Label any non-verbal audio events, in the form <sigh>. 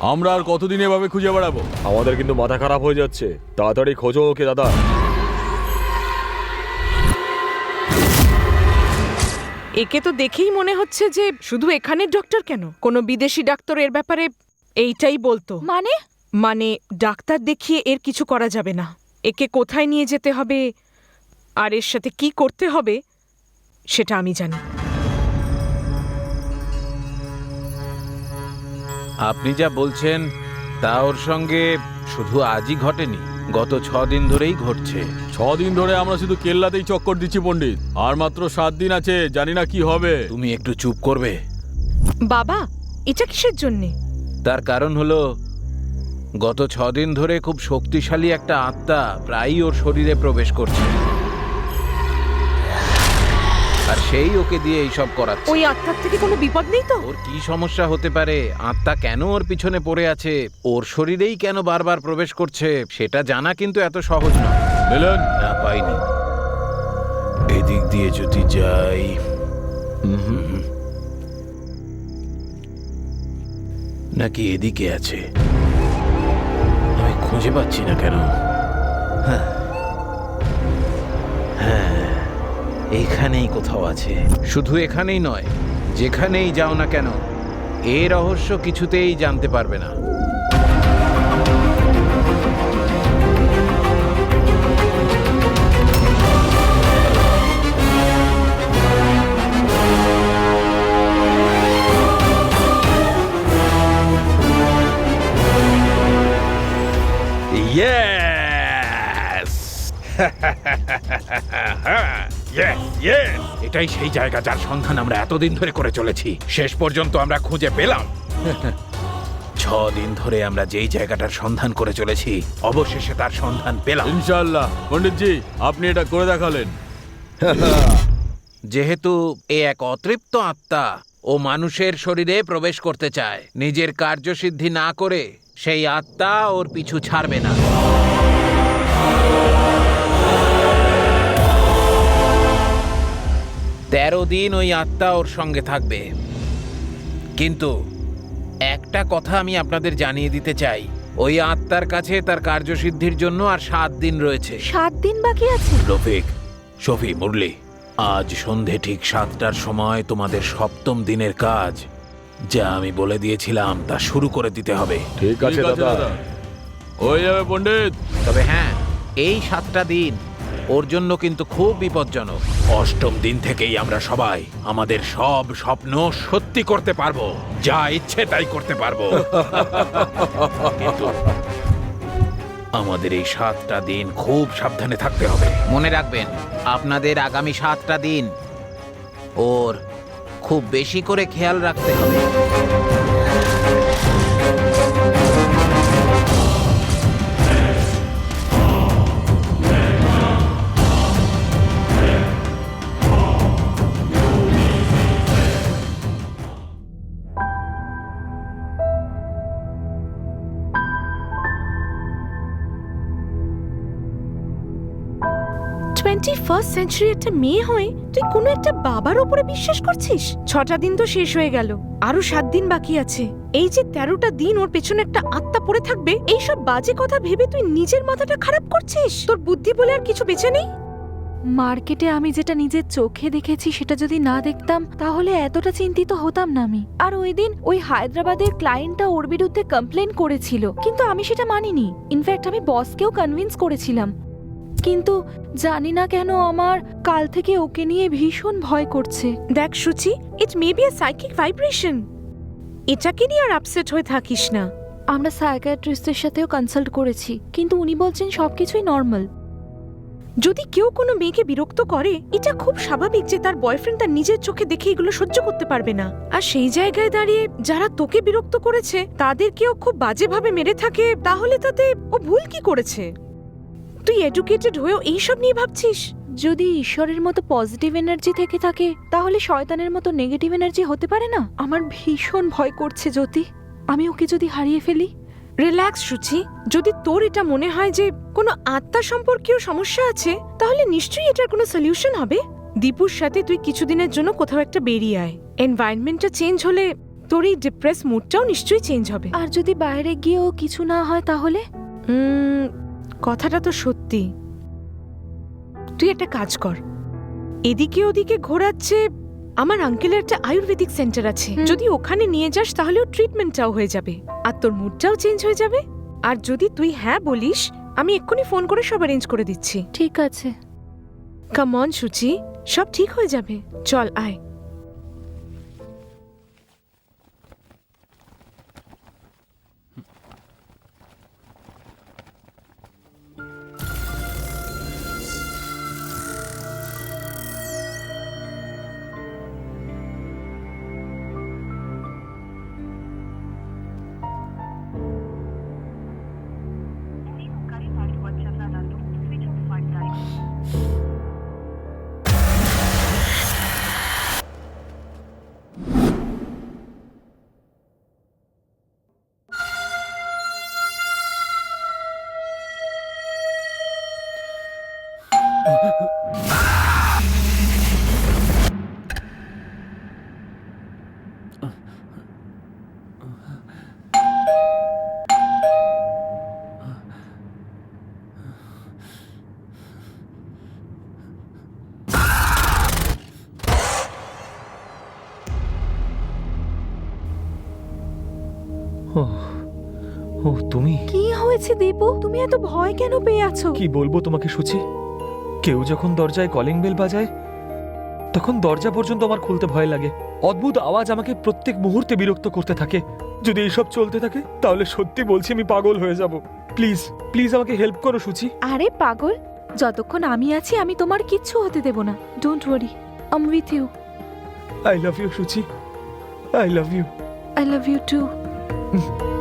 আমরা আর কতদিন এভাবে খুঁজে বেড়াবো? আমাদের কিন্তু মাথা খারাপ হয়ে যাচ্ছে। তাড়াতাড়ি খোঁজো ওকে দাদা। একে তো দেখেই মনে হচ্ছে যে শুধু এখানের ডক্টর কেন? কোনো বিদেশি ডাক্তার এর ব্যাপারে এইটাই বলতো। মানে? মানে ডাক্তার দেখিয়ে এর কিছু করা যাবে না। একে কোথায় নিয়ে যেতে হবে? আর এর সাথে কি করতে হবে? সেটা আমি জানি। আপনি যা বলছেন তা ওর সঙ্গে শুধু আজই ঘটেনি গত ছ দিন ধরেই ঘটছে। ছ দিন ধরে আমরা শুধু কেল্লাতেই চক্কর দিচ্ছি পণ্ডিত। আর মাত্র সাত দিন আছে জানি না কি হবে। তুমি একটু চুপ করবে। বাবা এটা কিসের জন্যে? তার কারণ হলো গত ছ দিন ধরে খুব শক্তিশালী একটা আত্মা প্রায়ই ওর শরীরে প্রবেশ করছে। আর সেই ওকে দিয়ে এইসব করাচ্ছে। ওই আত্মার থেকে কোনো বিপদ নেই তো? ওর কি সমস্যা হতে পারে? আত্মা কেন ওর পিছনে পড়ে আছে? ওর শরীরেই কেন বারবার প্রবেশ করছে? সেটা জানা কিন্তু এত সহজ নয়। মিলন! না পাইনি। এদিক দিয়ে যদি যাই। হুম হুম হুম। নাকি এদিকে আছে? আমি খুঁজে পাচ্ছি না কেন? হ্যাঁ। এখানেই কোথাও আছে। শুধু এখানেই নয় যেখানেই যাও না কেন এই রহস্য কিছুতেই জানতে পারবে না। ইয়েস <laughs> এটাই সেই জায়গা যার সন্ধান আমরা এতদিন ধরে করে চলেছি। শেষ পর্যন্ত আমরা খুঁজে পেলাম। <laughs> ছ দিন ধরে আমরা যেই জায়গাটার সন্ধান করে চলেছি অবশেষে তার সন্ধান পেলাম। ইনশাআল্লাহ। পণ্ডিতজি আপনি এটা করে দেখালেন। <laughs> যেহেতু এ এক অতৃপ্ত আত্মা ও মানুষের শরীরে প্রবেশ করতে চায় নিজের কার্যসিদ্ধি না করে সেই আত্মা ওর পিছু ছাড়বে না। তেরো দিন ওই আত্মা ওর সঙ্গে থাকবে। কিন্তু একটা কথা আমি আপনাদের জানিয়ে দিতে চাই। ওই আত্মার কাছে তার কার্যসিদ্ধির জন্য আর সাত দিন রয়েছে। সাত দিন বাকি আছে? রফিক শফি মুরলি আজ সন্ধে ঠিক সাতটার সময় তোমাদের সপ্তম দিনের কাজ যা আমি বলে দিয়েছিলাম তা শুরু করে দিতে হবে। ঠিক আছে দাদা। হয়ে যাবে পণ্ডিত। তবে হ্যাঁ এই সাতটা দিন ওর জন্য কিন্তু খুব বিপজ্জনক। অষ্টম দিন থেকেই আমরা সবাই আমাদের সব স্বপ্ন সত্যি করতে পারব যা ইচ্ছে তাই করতে পারব। <laughs> কিন্তু আমাদের এই সাতটা দিন খুব সাবধানে থাকতে হবে। মনে রাখবেন আপনাদের আগামী সাতটা দিন ওর খুব বেশি করে খেয়াল রাখতে হবে। ফার্স্ট সেঞ্চুরি একটা মেয়ে হয়ে তুই কোনো একটা বাবার ওপরে বিশ্বাস করছিস? ছটা দিন তো শেষ হয়ে গেল, আরও সাত দিন বাকি আছে। এই যে তেরোটা দিন ওর পেছনে একটা আত্মা পড়ে থাকবে এইসব বাজে কথা ভেবে তুই নিজের মাথাটা খারাপ করছিস? তোর বুদ্ধি বলে আর কিছু বেঁচে নেই? মার্কেটে আমি যেটা নিজের চোখে দেখেছি সেটা যদি না দেখতাম, তাহলে এতটা চিন্তিত হতাম না আমি। আর ওই দিন ওই হায়দ্রাবাদের ক্লায়েন্টটা ওর বিরুদ্ধে কমপ্লেন করেছিল, কিন্তু আমি সেটা মানিনি। ইনফ্যাক্ট আমি বসকেও কনভিন্স করেছিলাম। কিন্তু জানি না কেন আমার কাল থেকে ওকে নিয়ে ভীষণ ভয় করছে। দেখ Suchi it may be a psychic vibration এটাকে নিয়ে আর আপসেট হয়ে থাকিস না? আমরা সাইকিয়াট্রিস্টের সাথেও কনসাল্ট করেছি কিন্তু উনি বলছেন সবকিছুই নর্মাল যদি কেউ কোনো মেয়েকে বিরক্ত করে এটা খুব স্বাভাবিক যে তার বয়ফ্রেন্ড তার নিজের চোখে দেখে এগুলো সহ্য করতে পারবে না। আর সেই জায়গায় দাঁড়িয়ে যারা তোকে বিরক্ত করেছে তাদেরকেও খুব বাজেভাবে মেরে থাকে তাহলে তাতে ও ভুল কি করেছে? তুই এডুকেটেড হয়েও এইসব নিয়ে ভাবছিস? যদি ঈশ্বরের মতো পজিটিভ এনার্জি থেকে থাকে তাহলে শয়তানের মতো নেগেটিভ এনার্জি হতে পারে না? আমার ভীষণ ভয় করছে জ্যোতি। আমি ওকে যদি হারিয়ে ফেলি? রিল্যাক্স সুচি। যদি তোর এটা মনে হয় যে কোনো আত্মা সম্পর্কীয় সমস্যা আছে তাহলে নিশ্চয়ই এটার কোনো সলিউশন হবে। দীপুর সাথে তুই কিছুদিনের জন্য কোথাও একটা বেরিয়ে আয়। এনভায়রনমেন্টটা চেঞ্জ হলে তোর এই ডিপ্রেস মুডটাও নিশ্চয়ই চেঞ্জ হবে। আর যদি বাইরে গিয়েও কিছু না হয় তাহলে? কথাটা তো সত্যি। তুই একটা কাজ কর। এদিকে ওদিকে ঘোরাচ্ছে আমার আঙ্কেলের একটা আয়ুর্বেদিক সেন্টার আছে। যদি ওখানে নিয়ে যাস তাহলেও ট্রিটমেন্টটাও হয়ে যাবে। আর তোর মুডটাও চেঞ্জ হয়ে যাবে। আর যদি তুই হ্যাঁ বলিস আমি এক্ষুনি ফোন করে সব অ্যারেঞ্জ করে দিচ্ছি। ঠিক আছে। কামন সুচি সব ঠিক হয়ে যাবে। চল আয়। ও ও তুমি? কি হয়েছে দীপু? তুমি এত ভয় কেন পেয়ে আছো? কি বলব তোমাকে সুচি? কেউ যখন দরজায় কলিং বেল বাজায় তখন দরজা পর্যন্ত আমার খুলতে ভয় লাগে। অদ্ভুত আওয়াজ আমাকে প্রত্যেক মুহূর্তে বিরক্ত করতে থাকে। যদি এইসব চলতে থাকে তাহলে সত্যি বলছি আমি পাগল হয়ে যাব। প্লিজ প্লিজ আমাকে হেল্প করো সুচি। আরে পাগল? যতক্ষণ আমি আছি আমি তোমার কিচ্ছু হতে দেব না। Don't worry I'm with you I love you Suchi. I love you I love you too 嗯 <laughs>